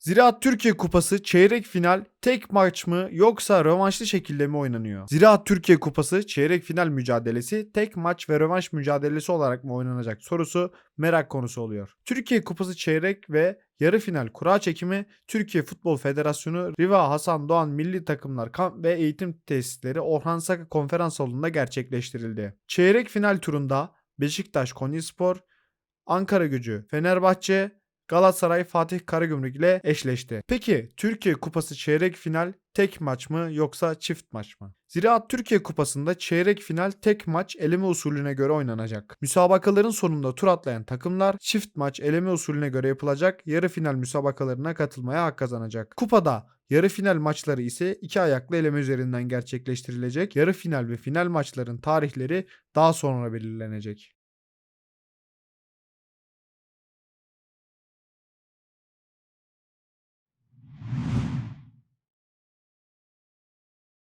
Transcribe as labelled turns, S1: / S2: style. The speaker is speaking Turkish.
S1: Ziraat Türkiye Kupası çeyrek final tek maç mı yoksa rövanşlı şekilde mi oynanıyor? Ziraat Türkiye Kupası çeyrek final mücadelesi tek maç ve rövanş mücadelesi olarak mı oynanacak sorusu merak konusu oluyor. Türkiye Kupası çeyrek ve yarı final kura çekimi Türkiye Futbol Federasyonu Riva Hasan Doğan Milli Takımlar Kamp ve Eğitim Tesisleri Orhan Saka Konferans Salonu'nda gerçekleştirildi. Çeyrek final turunda Beşiktaş Konyaspor, Ankara Gücü, Fenerbahçe, Galatasaray Fatih Karagümrük ile eşleşti. Peki Türkiye Kupası çeyrek final tek maç mı yoksa çift maç mı? Ziraat Türkiye Kupası'nda çeyrek final tek maç eleme usulüne göre oynanacak. Müsabakaların sonunda tur atlayan takımlar çift maç eleme usulüne göre yapılacak yarı final müsabakalarına katılmaya hak kazanacak. Kupada Yarı final maçları ise iki ayaklı eleme üzerinden gerçekleştirilecek. Yarı final ve final maçların tarihleri daha sonra belirlenecek.